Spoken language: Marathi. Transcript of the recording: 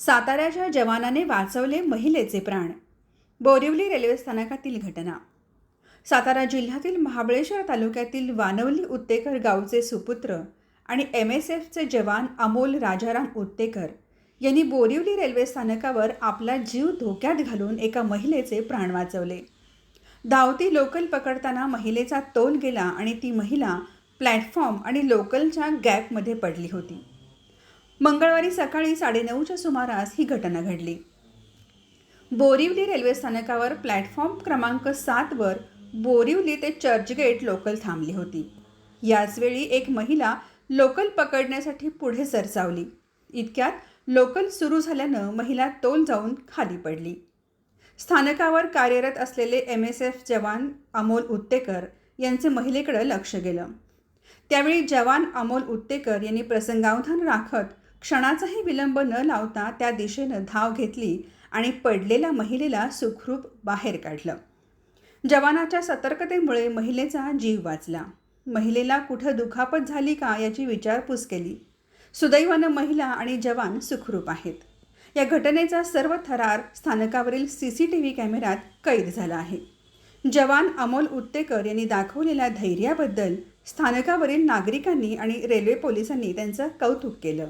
साताऱ्याच्या जवानाने वाचवले महिलेचे प्राण. बोरिवली रेल्वे स्थानकातील घटना. सातारा जिल्ह्यातील महाबळेश्वर तालुक्यातील वानवली उत्तेकर गावचे सुपुत्र आणि एम एस एफचे जवान अमोल राजाराम उत्तेकर यांनी बोरिवली रेल्वे स्थानकावर आपला जीव धोक्यात घालून एका महिलेचे प्राण वाचवले. धावती लोकल पकडताना महिलेचा तोल गेला आणि ती महिला प्लॅटफॉर्म आणि लोकलच्या गॅपमध्ये पडली होती. मंगळवारी सकाळी साडेनऊच्या सुमारास ही घटना घडली. बोरिवली रेल्वे स्थानकावर प्लॅटफॉर्म क्रमांक सातवर बोरिवली ते चर्चगेट लोकल थांबली होती. याचवेळी एक महिला लोकल पकडण्यासाठी पुढे सरसावली. इतक्यात लोकल सुरू झाल्यानं महिला तोल जाऊन खाली पडली. स्थानकावर कार्यरत असलेले एम एस एफ जवान अमोल उत्तेकर यांचे महिलेकडं लक्ष गेलं. त्यावेळी जवान अमोल उत्तेकर यांनी प्रसंगावधान राखत क्षणाचाही विलंब न लावता त्या दिशेनं धाव घेतली आणि पडलेल्या महिलेला सुखरूप बाहेर काढलं. जवानाच्या सतर्कतेमुळे महिलेचा जीव वाचला. महिलेला कुठं दुखापत झाली का याची विचारपूस केली. सुदैवानं महिला आणि जवान सुखरूप आहेत. या घटनेचा सर्व थरार स्थानकावरील सी सी टी व्ही कॅमेऱ्यात कैद झाला आहे. जवान अमोल उत्तेकर यांनी दाखवलेल्या धैर्याबद्दल स्थानकावरील नागरिकांनी आणि रेल्वे पोलिसांनी त्यांचं कौतुक केलं.